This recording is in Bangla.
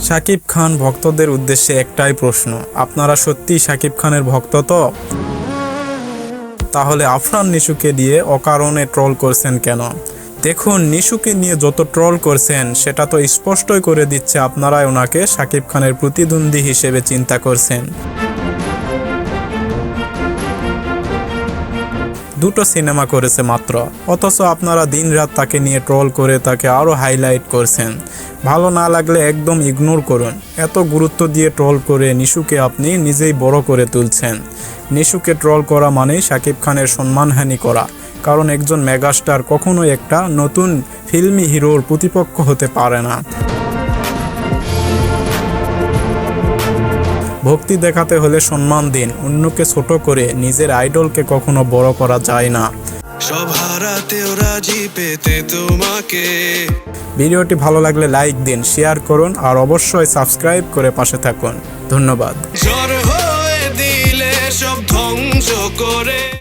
শাকিব খান ভক্তদের উদ্দেশ্যে একটাই প্রশ্ন, আপনারা সত্যি শাকিব খানের ভক্ত তো? তাহলে আফরান নিশুকে দিয়ে অকারণে ট্রল করছেন কেন? দেখুন, নিশুকে নিয়ে যত ট্রল করছেন, সেটা তো স্পষ্টই করে দিচ্ছে আপনারাই ওনাকে শাকিব খানের প্রতিদ্বন্দ্বী হিসেবে চিন্তা করছেন। দুটো সিনেমা করেছে মাত্র। অথচ আপনারা দিনরাত তাকে নিয়ে ট্রল করে তাকে আরও হাইলাইট করছেন। ভালো না লাগলে একদম ইগনোর করুন। এত গুরুত্ব দিয়ে ট্রল করে নিশুকে আপনি নিজেই বড় করে তুলছেন। নিশুকে ট্রল করা মানেই শাকিব খানের সম্মানহানি করা। কারণ একজন মেগাস্টার কখনোই একটা নতুন ফিল্মি হিরোর প্রতিপক্ষ হতে পারে না। ভক্তি দেখাতে হলে সম্মান দিন অন্যকে ছোট করে নিজের আইডলকে কখনো বড় করা যায় না। সব হারাতেও রাজি পেতে তোমাকে। ভিডিওটি ভালো লাগলে লাইক দিন শেয়ার করুন আর অবশ্যই সাবস্ক্রাইব করে পাশে থাকুন। ধন্যবাদ। ঝড় হয়ে দিলে সব ধ্বংস করে।